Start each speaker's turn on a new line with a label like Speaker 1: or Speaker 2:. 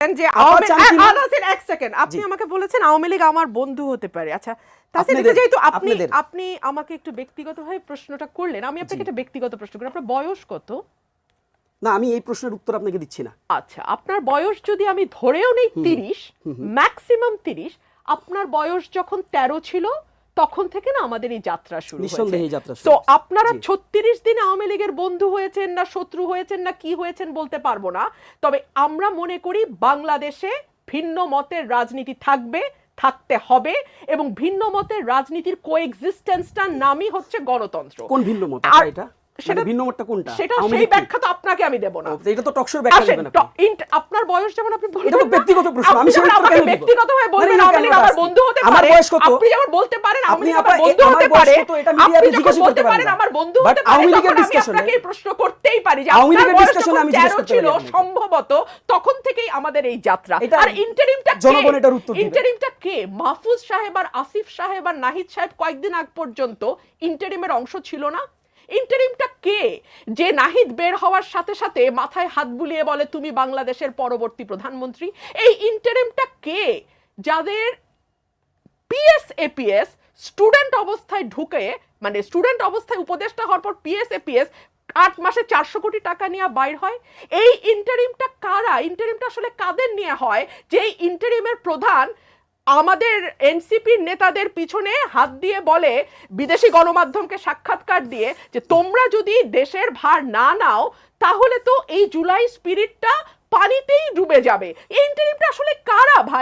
Speaker 1: যে
Speaker 2: আপা
Speaker 1: আওয়ামী
Speaker 2: চান
Speaker 1: আ-
Speaker 2: কিনা?
Speaker 1: আ- নাসির, এক সেকেন্ড আপনি আমাকে বলেছেন আওয়ামী লীগ আমার বন্ধু হতে পারে। আচ্ছা যেহেতু আপনি আপনি আমাকে একটু ব্যক্তিগতভাবে প্রশ্নটা করলেন আমি আপনাকে একটা ব্যক্তিগত প্রশ্ন করি। আপনার বয়স কত?
Speaker 2: না আমি এই প্রশ্নের উত্তর আপনাকে দিচ্ছি না।
Speaker 1: আচ্ছা আপনার বয়স যদি আমি ধরেও নেই তিরিশ ম্যাক্সিমাম তিরিশ আপনার বয়স যখন তেরো ছিল তখন থেকে না আমাদের এই যাত্রা শুরু হয়েছে। তো আপনারা ছত্রিশ দিন আওয়ামী লীগের বন্ধু হয়েছেন না শত্রু হয়েছেন না কি হয়েছেন বলতে পারব না। তবে আমরা মনে করি বাংলাদেশে ভিন্ন মতের রাজনীতি থাকবে থাকতে হবে এবং ভিন্ন মতের রাজনীতির কোএক্সিস্টেন্সটার নামই হচ্ছে গণতন্ত্র।
Speaker 2: কোন ভিন্ন মত? এটা?
Speaker 1: সেটা-
Speaker 2: ভিন্ন মতটা কোনটা
Speaker 1: সেটা সেই ব্যাখ্যা তো আপনাকে আমি দেব না
Speaker 2: এটা তো টকশোর ব্যাখ্যা
Speaker 1: আসেন
Speaker 2: আপনি।
Speaker 1: আপনার বয়স যেমন আপনি বলবেন
Speaker 2: এটা তো ব্যক্তিগত প্রশ্ন, আমি সেই
Speaker 1: যেমন
Speaker 2: উত্তর
Speaker 1: আমাকে
Speaker 2: কেন দিব?
Speaker 1: ব্যক্তিগতভাবে বলবেন
Speaker 2: না,
Speaker 1: আওয়ামী
Speaker 2: কেন
Speaker 1: লীগ আমার বন্ধু হতে
Speaker 2: আমার বয়স কত?
Speaker 1: আপনি যেমন বলতে পারেন
Speaker 2: আপনি
Speaker 1: আমার বন্ধু হতে পারে
Speaker 2: এটা
Speaker 1: আপনি
Speaker 2: media আপনি
Speaker 1: যখন
Speaker 2: জিজ্ঞাসা করতে পারেন
Speaker 1: পারেন আমার বন্ধু হতে পারে
Speaker 2: আওয়ামী লীগের
Speaker 1: তখন আপনাকে প্রশ্ন করতেই পারি যে
Speaker 2: আওয়ামী লীগের
Speaker 1: বয়স
Speaker 2: আমি জিজ্ঞেস
Speaker 1: 13
Speaker 2: করতে
Speaker 1: ছিল সম্ভবত তখন থেকেই আমাদের এই যাত্রা আর ইন্টারিমটা
Speaker 2: জনগণ এটার উত্তর দিবে।
Speaker 1: ইন্টারিমটা কে মাহফুজ সাহেব আর আসিফ সাহেব আর নাহিদ সাহেব কয়েকদিন আগ পর্যন্ত ইন্টারিমের অংশ ছিল না ইন্টারিমটা কে? যে নাহিদ বের হওয়ার সাথে সাথে মাথায় হাত বুলিয়ে বলে, তুমি বাংলাদেশের পরবর্তী প্রধানমন্ত্রী এই ইন্টারিমটা কে? যাদের পিএস এপিএস স্টুডেন্ট অবস্থায় ঢুকে মানে স্টুডেন্ট অবস্থায় উপদেষ্টা হওয়ার পর পিএস এপিএস আট মাসে চারশো কোটি টাকা নিয়ে বাইর হয়। এই ইন্টারিমটা কারা? ইন্টারিমটা আসলে কাদের নিয়ে হয়? যে ইন্টারিমের প্রধান আমাদের এনসিপির নেতাদের পিছনে হাত দিয়ে বলে বিদেশি গণমাধ্যমকে সাক্ষাৎকার দিয়ে যে তোমরা যদি দেশের ভার না নাও, তাহলে তো এই জুলাই স্পিরিটটা পানিতেই ডুবে যাবে। এই ইন্টারিমটা আসলে কারা ভাই?